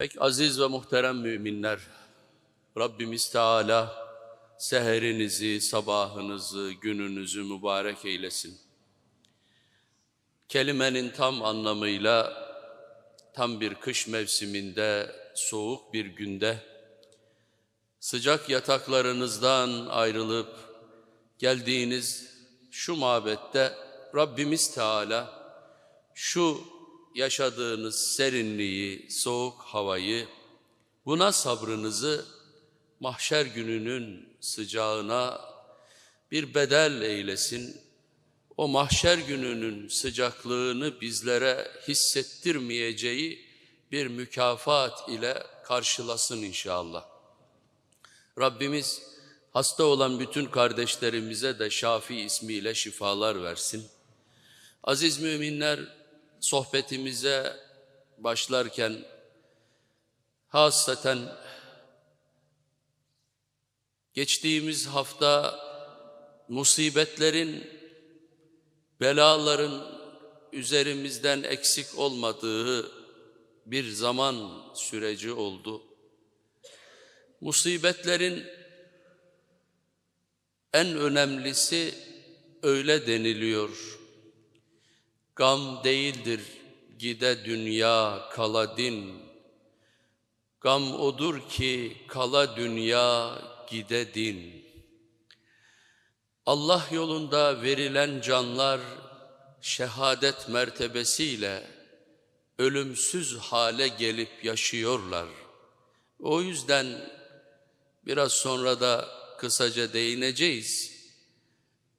Pek aziz ve muhterem müminler, Rabbimiz Teala seherinizi, sabahınızı, gününüzü mübarek eylesin. Kelimenin tam anlamıyla tam bir kış mevsiminde, soğuk bir günde sıcak yataklarınızdan ayrılıp geldiğiniz şu mabette Rabbimiz Teala şu yaşadığınız serinliği, soğuk havayı, buna sabrınızı mahşer gününün sıcağına bir bedel eylesin. O mahşer gününün sıcaklığını bizlere hissettirmeyeceği bir mükafat ile karşılasın inşallah. Rabbimiz hasta olan bütün kardeşlerimize de Şafi ismiyle şifalar versin. Aziz müminler, sohbetimize başlarken hasaten geçtiğimiz hafta musibetlerin, belaların üzerimizden eksik olmadığı bir zaman süreci oldu. Musibetlerin en önemlisi öyle deniliyor. Gam değildir gide dünya kala din. Gam odur ki kala dünya gide din. Allah yolunda verilen canlar şehadet mertebesiyle ölümsüz hale gelip yaşıyorlar. O yüzden biraz sonra da kısaca değineceğiz.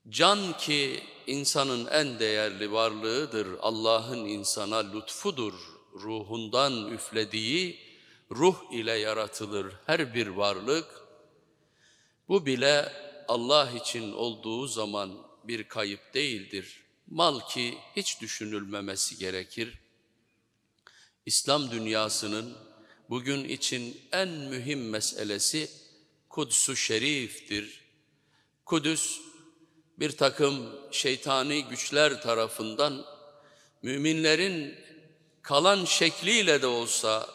Can ki insanın en değerli varlığıdır. Allah'ın insana lütfudur. Ruhundan üflediği ruh ile yaratılır her bir varlık. Bu bile Allah için olduğu zaman bir kayıp değildir. Mal ki hiç düşünülmemesi gerekir. İslam dünyasının bugün için en mühim meselesi Kudüs-ü Şerif'tir. Kudüs bir takım şeytani güçler tarafından müminlerin kalan şekliyle de olsa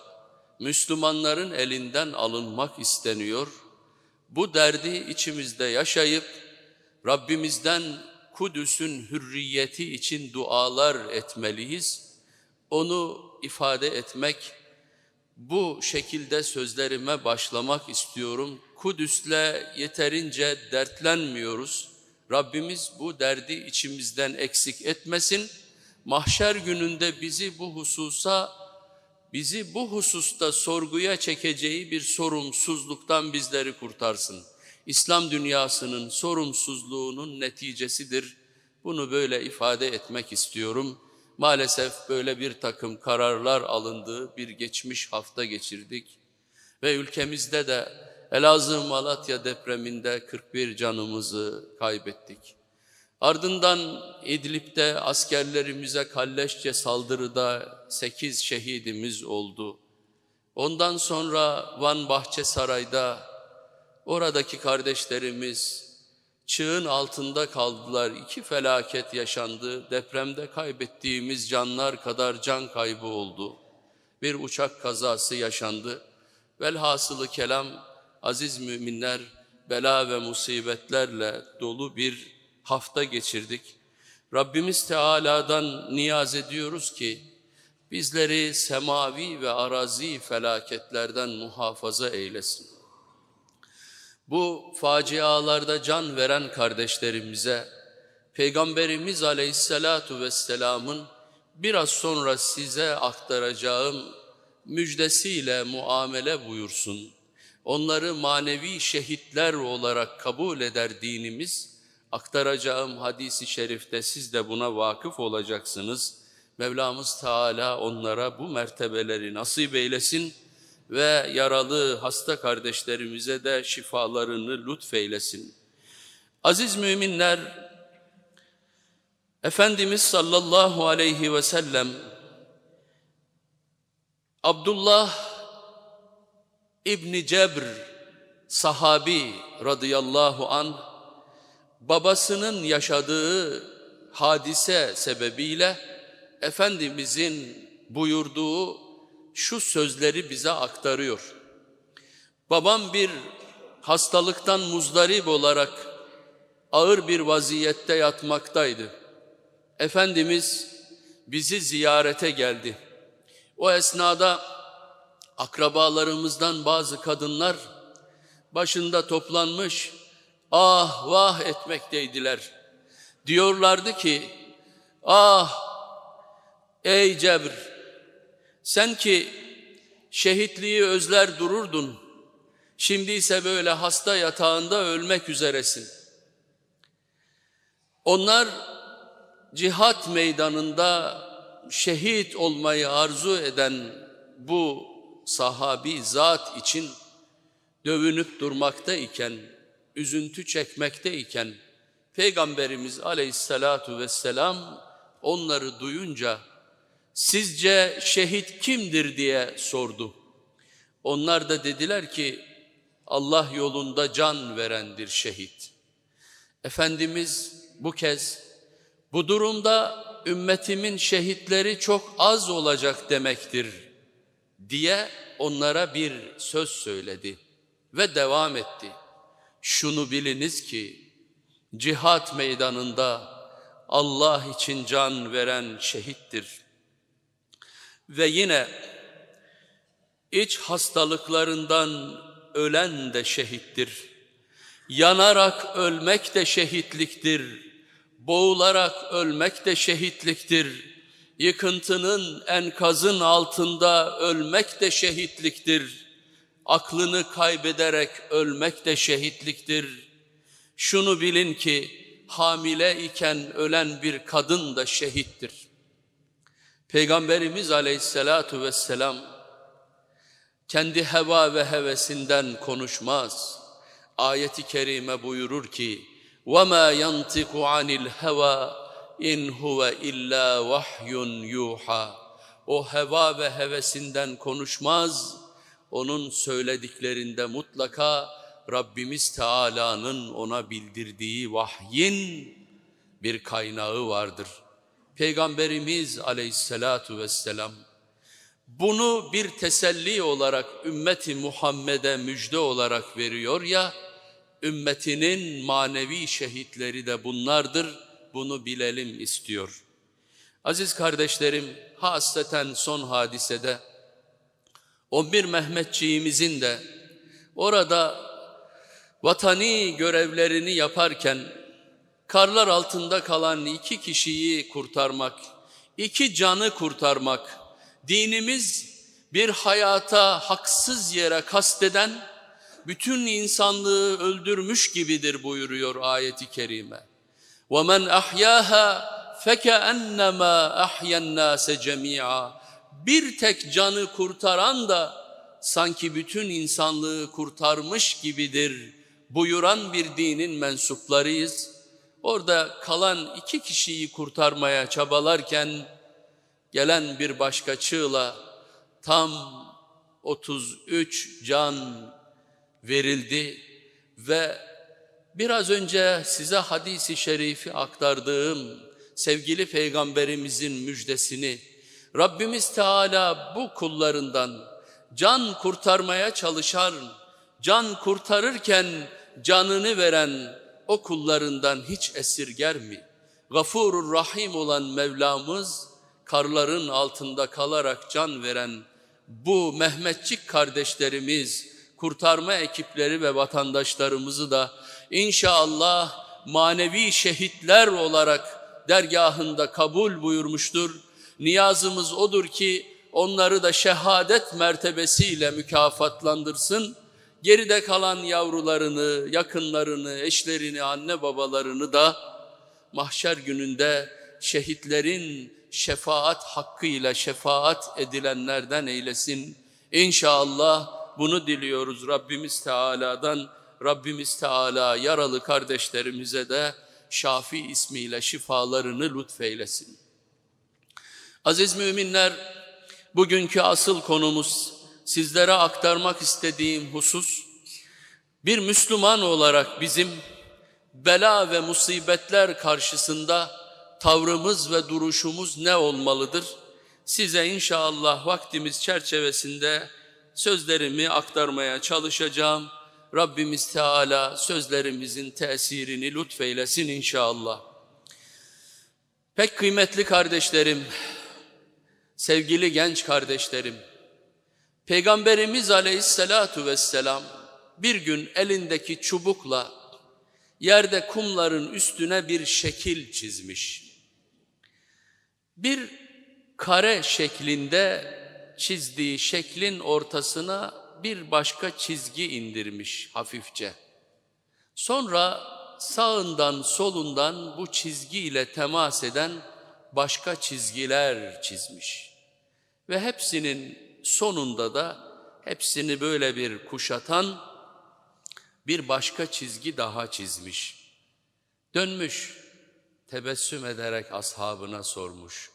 Müslümanların elinden alınmak isteniyor. Bu derdi içimizde yaşayıp Rabbimizden Kudüs'ün hürriyeti için dualar etmeliyiz. Onu ifade etmek, bu şekilde sözlerime başlamak istiyorum. Kudüs'le yeterince dertlenmiyoruz. Rabbimiz bu derdi içimizden eksik etmesin. Mahşer gününde bizi bu hususa, bizi bu hususta sorguya çekeceği bir sorumsuzluktan bizleri kurtarsın. İslam dünyasının sorumsuzluğunun neticesidir. Bunu böyle ifade etmek istiyorum. Maalesef böyle bir takım kararlar alındığı bir geçmiş hafta geçirdik. Ve ülkemizde de Elazığ Malatya depreminde 41 canımızı kaybettik. Ardından İdlib'de askerlerimize kalleşçe saldırıda 8 şehidimiz oldu. Ondan sonra Van Bahçesaray'da oradaki kardeşlerimiz çığın altında kaldılar. İki felaket yaşandı. Depremde kaybettiğimiz canlar kadar can kaybı oldu. Bir uçak kazası yaşandı. Velhasılı kelam aziz müminler bela ve musibetlerle dolu bir hafta geçirdik. Rabbimiz Teala'dan niyaz ediyoruz ki bizleri semavi ve arazi felaketlerden muhafaza eylesin. Bu facialarda can veren kardeşlerimize Peygamberimiz Aleyhisselatu Vesselam'ın biraz sonra size aktaracağım müjdesiyle muamele buyursun. Onları manevi şehitler olarak kabul eder dinimiz. Aktaracağım hadisi şerifte siz de buna vakıf olacaksınız. Mevlamız Teala onlara bu mertebeleri nasip eylesin ve yaralı hasta kardeşlerimize de şifalarını lütfeylesin. Aziz müminler, Efendimiz sallallahu aleyhi ve sellem Abdullah İbni Cebr sahabi radıyallahu an babasının yaşadığı hadise sebebiyle Efendimizin buyurduğu şu sözleri bize aktarıyor. Babam bir hastalıktan muzdarip olarak ağır bir vaziyette yatmaktaydı. Efendimiz bizi ziyarete geldi. O esnada akrabalarımızdan bazı kadınlar başında toplanmış ah vah etmekteydiler. Diyorlardı ki ah ey Cebr sen ki şehitliği özler dururdun. Şimdi ise böyle hasta yatağında ölmek üzeresin. Onlar cihat meydanında şehit olmayı arzu eden bu sahabi zat için dövünüp durmakta iken, üzüntü çekmekte iken, Peygamberimiz aleyhissalatu vesselam onları duyunca sizce şehit kimdir diye sordu. Onlar da dediler ki Allah yolunda can verendir şehit. Efendimiz bu kez bu durumda ümmetimin şehitleri çok az olacak demektir diye onlara bir söz söyledi ve devam etti. Şunu biliniz ki cihat meydanında Allah için can veren şehittir. Ve yine iç hastalıklarından ölen de şehittir. Yanarak ölmek de şehitliktir. Boğularak ölmek de şehitliktir. Yıkıntının enkazın altında ölmek de şehitliktir. Aklını kaybederek ölmek de şehitliktir. Şunu bilin ki hamile iken ölen bir kadın da şehittir. Peygamberimiz aleyhissalatu vesselam kendi heva ve hevesinden konuşmaz. Ayeti kerime buyurur ki وَمَا يَنْتِقُ عَنِ الْهَوَى in huve illa vahyun yuha. O heva ve hevesinden konuşmaz. Onun söylediklerinde mutlaka Rabbimiz Teala'nın ona bildirdiği vahyin bir kaynağı vardır. Peygamberimiz aleyhissalatu vesselam bunu bir teselli olarak ümmeti Muhammed'e müjde olarak veriyor ya, ümmetinin manevi şehitleri de bunlardır.'' Bunu bilelim istiyor. Aziz kardeşlerim, hasreten son hadisede, 11 Mehmetçiğimizin de orada vatani görevlerini yaparken, karlar altında kalan iki kişiyi kurtarmak, iki canı kurtarmak, dinimiz bir hayata haksız yere kasteden, bütün insanlığı öldürmüş gibidir buyuruyor ayeti kerime. وَمَنْ أَحْيَاهَا فَكَأَنَّمَا أَحْيَا النَّاسَ جَمِيعًا Bir tek canı kurtaran da sanki bütün insanlığı kurtarmış gibidir buyuran bir dinin mensuplarıyız. Orada kalan iki kişiyi kurtarmaya çabalarken gelen bir başka çığla tam 33 can verildi ve biraz önce size hadisi şerifi aktardığım sevgili peygamberimizin müjdesini Rabbimiz Teala bu kullarından can kurtarmaya çalışan, can kurtarırken canını veren o kullarından hiç esirger mi? Gafurur Rahim olan Mevlamız karların altında kalarak can veren bu Mehmetçik kardeşlerimiz, kurtarma ekipleri ve vatandaşlarımızı da inşallah manevi şehitler olarak dergahında kabul buyurmuştur. Niyazımız odur ki onları da şehadet mertebesiyle mükafatlandırsın. Geride kalan yavrularını, yakınlarını, eşlerini, anne babalarını da mahşer gününde şehitlerin şefaat hakkıyla şefaat edilenlerden eylesin. İnşallah bunu diliyoruz Rabbimiz Teala'dan. Rabbimiz Teala yaralı kardeşlerimize de Şafi ismiyle şifalarını lütfeylesin. Aziz müminler, bugünkü asıl konumuz sizlere aktarmak istediğim husus, bir Müslüman olarak bizim bela ve musibetler karşısında tavrımız ve duruşumuz ne olmalıdır? size inşallah vaktimiz çerçevesinde sözlerimi aktarmaya çalışacağım. Rabbimiz Teala sözlerimizin tesirini lütfeylesin inşallah. Pek kıymetli kardeşlerim, sevgili genç kardeşlerim, Peygamberimiz Aleyhisselatu Vesselam bir gün elindeki çubukla yerde kumların üstüne bir şekil çizmiş. Bir kare şeklinde çizdiği şeklin ortasına bir başka çizgi indirmiş hafifçe. Sonra sağından solundan bu çizgi ile temas eden başka çizgiler çizmiş. Ve hepsinin sonunda da hepsini böyle bir kuşatan bir başka çizgi daha çizmiş. Dönmüş, tebessüm ederek ashabına sormuş.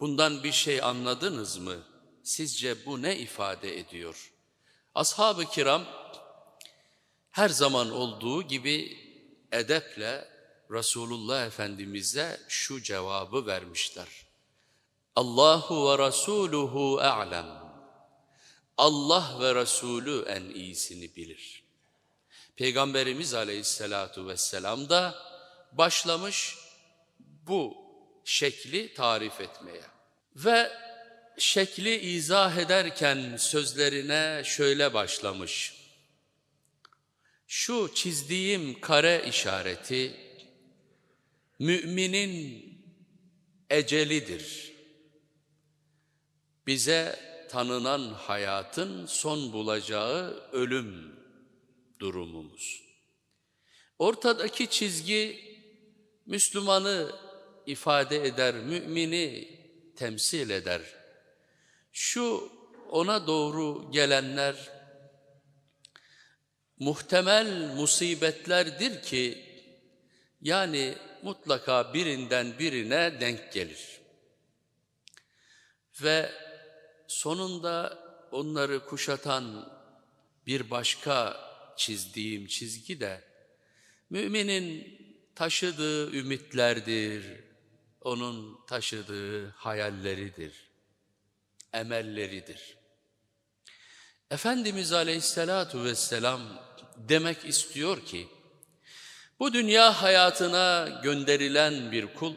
Bundan bir şey anladınız mı? Sizce bu ne ifade ediyor? Ashab-ı kiram her zaman olduğu gibi edeple Resulullah Efendimiz'e şu cevabı vermişler. Allahu ve Resuluhu a'lem. Allah ve Resulü en iyisini bilir. Peygamberimiz Aleyhisselatu Vesselam da başlamış bu şekli tarif etmeye. Ve şekli izah ederken sözlerine şöyle başlamış. Şu çizdiğim kare işareti müminin ecelidir. Bize tanınan hayatın son bulacağı ölüm durumumuz. Ortadaki çizgi Müslümanı ifade eder, mümini temsil eder. Şu ona doğru gelenler muhtemel musibetlerdir ki yani mutlaka birinden birine denk gelir. Ve sonunda onları kuşatan bir başka çizdiğim çizgi de müminin taşıdığı ümitlerdir, onun taşıdığı hayalleridir, emelleridir. Efendimiz Aleyhisselatu Vesselam demek istiyor ki, bu dünya hayatına gönderilen bir kul,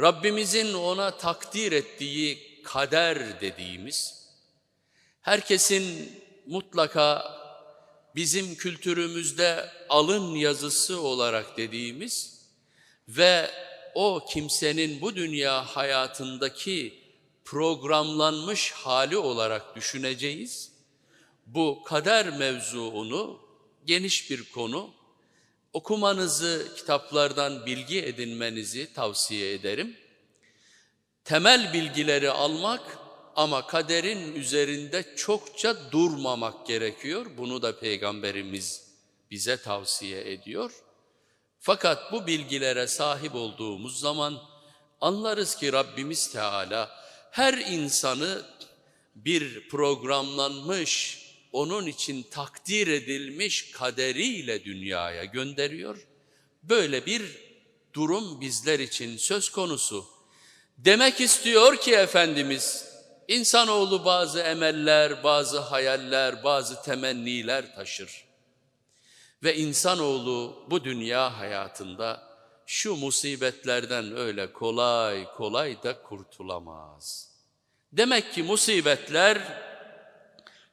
Rabbimizin ona takdir ettiği kader dediğimiz, herkesin mutlaka bizim kültürümüzde alın yazısı olarak dediğimiz ve o kimsenin bu dünya hayatındaki programlanmış hali olarak düşüneceğiz. Bu kader mevzuunu geniş bir konu. Okumanızı, kitaplardan bilgi edinmenizi tavsiye ederim. Temel bilgileri almak ama kaderin üzerinde çokça durmamak gerekiyor. Bunu da Peygamberimiz bize tavsiye ediyor. Fakat bu bilgilere sahip olduğumuz zaman anlarız ki Rabbimiz Teala her insanı bir programlanmış, onun için takdir edilmiş kaderiyle dünyaya gönderiyor. Böyle bir durum bizler için söz konusu. Demek istiyor ki Efendimiz, insanoğlu bazı emeller, bazı hayaller, bazı temenniler taşır. Ve insanoğlu bu dünya hayatında şu musibetlerden öyle kolay kolay da kurtulamaz. Demek ki musibetler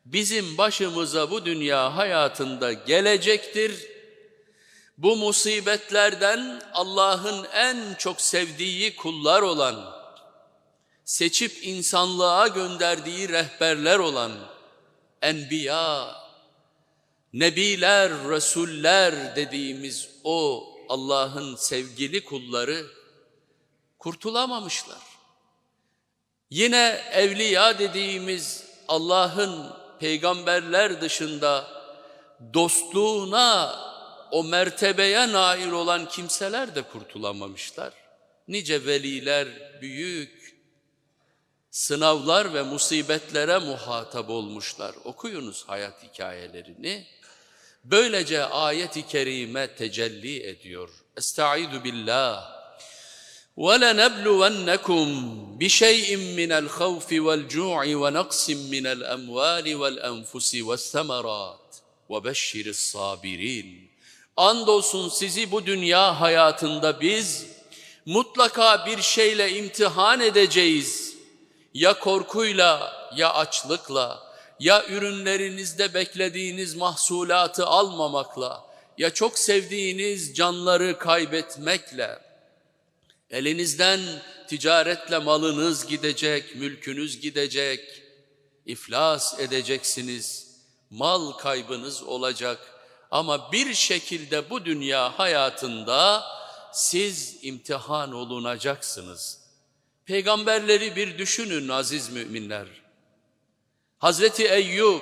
bizim başımıza bu dünya hayatında gelecektir. Bu musibetlerden Allah'ın en çok sevdiği kullar olan, seçip insanlığa gönderdiği rehberler olan enbiya, nebiler, resuller dediğimiz o Allah'ın sevgili kulları kurtulamamışlar. Yine evliya dediğimiz Allah'ın peygamberler dışında dostluğuna, o mertebeye nail olan kimseler de kurtulamamışlar. Nice veliler büyük sınavlar ve musibetlere muhatap olmuşlar. Okuyunuz hayat hikayelerini. Böylece ayet-i kerime tecelli ediyor. Estaizu billah. وَلَنَبْلُوَنَّكُمْ بِشَيْءٍ مِّنَ الْخَوْفِ وَالْجُوعِ وَنَقْصٍ مِّنَ الْأَمْوَالِ وَالْأَنْفُسِ وَالثَّمَرَاتِ وَبَشِّرِ الصَّابِرِينَ Andolsun sizi bu dünya hayatında biz mutlaka bir şeyle imtihan edeceğiz. Ya korkuyla, ya açlıkla, ya ürünlerinizde beklediğiniz mahsulatı almamakla, ya çok sevdiğiniz canları kaybetmekle. Elinizden ticaretle malınız gidecek, mülkünüz gidecek, iflas edeceksiniz, mal kaybınız olacak. Ama bir şekilde bu dünya hayatında siz imtihan olunacaksınız. Peygamberleri bir düşünün aziz müminler. Hazreti Eyyub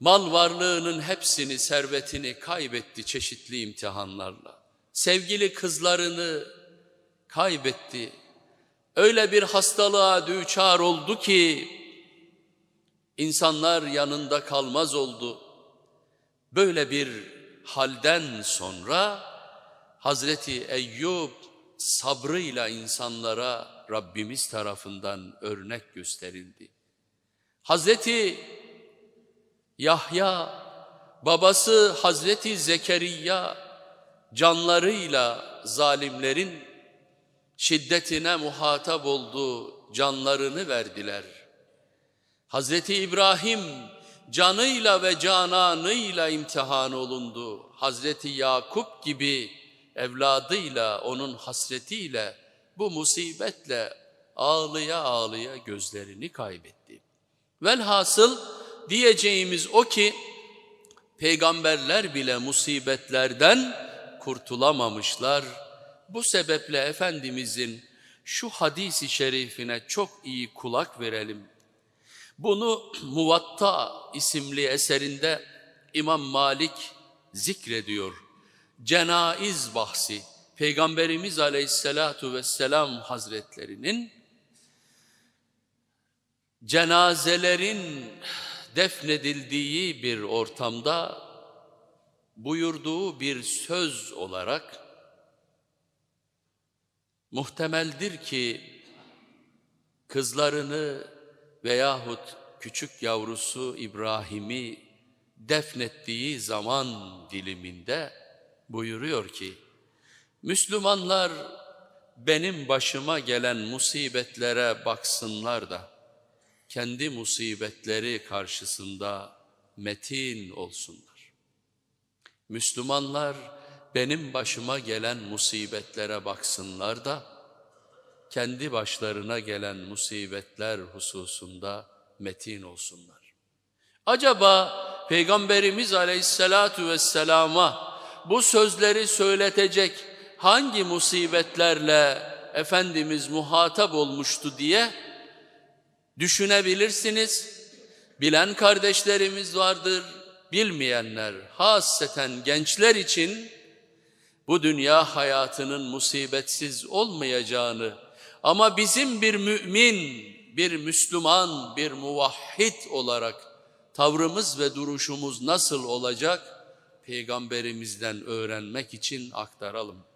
mal varlığının hepsini, servetini kaybetti çeşitli imtihanlarla. Sevgili kızlarını kaybetti. Öyle bir hastalığa düçar oldu ki insanlar yanında kalmaz oldu. Böyle bir halden sonra Hazreti Eyyub sabrıyla insanlara Rabbimiz tarafından örnek gösterildi. Hazreti Yahya, babası Hazreti Zekeriya canlarıyla zalimlerin şiddetine muhatap oldu, canlarını verdiler. Hazreti İbrahim canıyla ve cananıyla imtihan olundu. Hazreti Yakup gibi evladıyla, onun hasretiyle, bu musibetle ağlıya ağlıya gözlerini kaybetti. Velhasıl diyeceğimiz o ki, peygamberler bile musibetlerden kurtulamamışlar. Bu sebeple Efendimizin şu hadisi şerifine çok iyi kulak verelim. Bunu Muvatta isimli eserinde İmam Malik zikrediyor. Cenaiz bahsi Peygamberimiz Aleyhisselatu Vesselam Hazretlerinin cenazelerin defnedildiği bir ortamda buyurduğu bir söz olarak muhtemeldir ki kızlarını veyahut küçük yavrusu İbrahim'i defnettiği zaman diliminde buyuruyor ki Müslümanlar benim başıma gelen musibetlere baksınlar da kendi musibetleri karşısında metin olsunlar. Müslümanlar benim başıma gelen musibetlere baksınlar da kendi başlarına gelen musibetler hususunda metin olsunlar. Acaba Peygamberimiz Aleyhisselatu Vesselam'a bu sözleri söyletecek hangi musibetlerle Efendimiz muhatap olmuştu diye düşünebilirsiniz. Bilen kardeşlerimiz vardır, bilmeyenler, hasseten gençler için bu dünya hayatının musibetsiz olmayacağını ama bizim bir mümin, bir Müslüman, bir muvahhid olarak tavrımız ve duruşumuz nasıl olacak? Peygamberimizden öğrenmek için aktaralım.